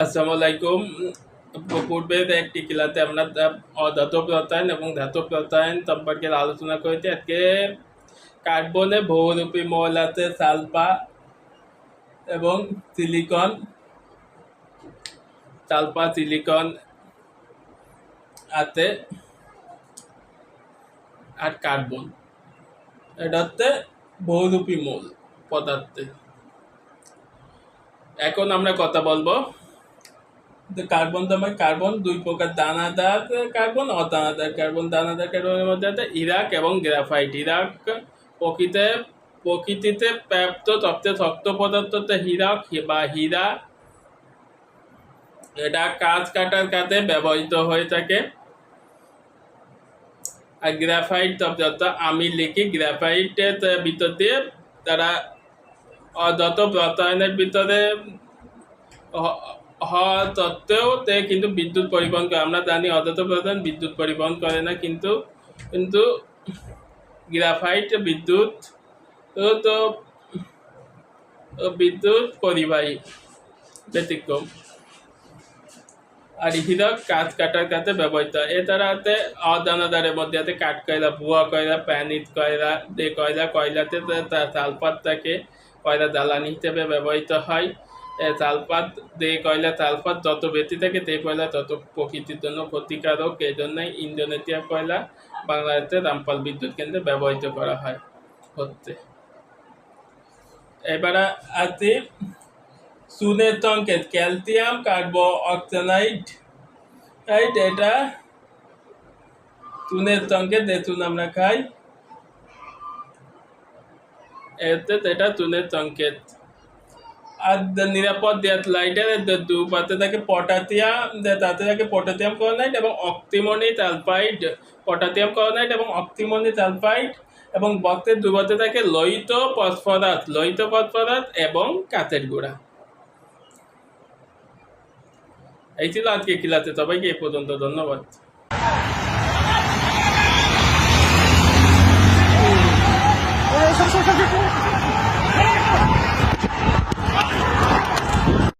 আসসালামু আলাইকুম। পূর্বের একটি ক্লাসে আমরা দা- অধাতু প্রত্যয়ন এবং ধাতু প্রত্যয়ন সম্পর্কে আলোচনা করেছি। আজকে কার্বনে বহুরূপী মৌল আছে সালফা এবং সিলিকন। সালফা, সিলিকন আছে আর কার্বন। এটা হচ্ছে বহুরূপী মৌল পদার্থে এখন আমরা কথা বলব কার্বন তো কার্বন, দুই প্রকার দানাদার কার্বন, অদানাদার কার্বন। দানাদার কার্বনের মধ্যে আছে ইরাক এবং গ্রাফাইট। ইরাক প্রকৃতে, প্রকৃতিতে প্রাপ্ত সবচেয়ে শক্ত পদার্থ হচ্ছে হীরক বা হীরা এটা কাজ কাটার কাজে ব্যবহৃত হয়ে থাকে। আর গ্রাফাইট শব্দ আমি লিখি, গ্রাফাইটের ভিতর দিয়ে তারা অযত প্রত্যয়নের ভিতরে হ- হওয়া সত্ত্বেও তে কিন্তু বিদ্যুৎ পরিবহন করে। আমরা জানি অযত প্রধান বিদ্যুৎ পরিবহন করে না, কিন্তু কিন্তু গ্রাফাইট বিদ্যুৎ তো বিদ্যুৎ পরিবাহী ব্যতিক্রম। আর হীরক কাজ কাটার কাছে ব্যবহৃত। হয় এছাড়া অদানাদারের মধ্যে আছে কাঠ কয়লা, ভুয়া কয়লা প্যানিট কয়লা যে কয়লা, কয়লাতে সালফার থাকে, কয়লা জ্বালানি হিসেবে ব্যবহৃত হয়। সালফার যে কয়লা সালফার যত বেশি থাকে সেই কয়লা, তত প্রকৃতির জন্য ক্ষতিকারক। এই জন্যই ইন্দোনেশিয়া কয়লা বাংলাদেশে রামপাল বিদ্যুৎ কেন্দ্রে ব্যবহৃত করা হয় হচ্ছে। এবারে আছে সুনের সংকেত, ক্যালসিয়াম কার্বো অক্সানাইড রাইট, এটা চুনের সংকেত যে চুন আমরা খাই। এতে, এটা চুনের সংকেত। আর নিরাপদ লাইটার দু পাতে থাকে পটাশিয়াম তাতে থাকে পটাশিয়াম ক্লোরাইড এবং অক্সিমনি সালফাইড পটাশিয়াম ক্লোরাইড এবং অক্সিমনি সালফাইড এবং বক্সের দুবাতে থাকে লোহিত ফসফরাস লোহিত ফসফরাস এবং কাঁচের গুঁড়া। এই ছিল আজকে ক্লাসে সবাইকে এ পর্যন্ত ধন্যবাদ।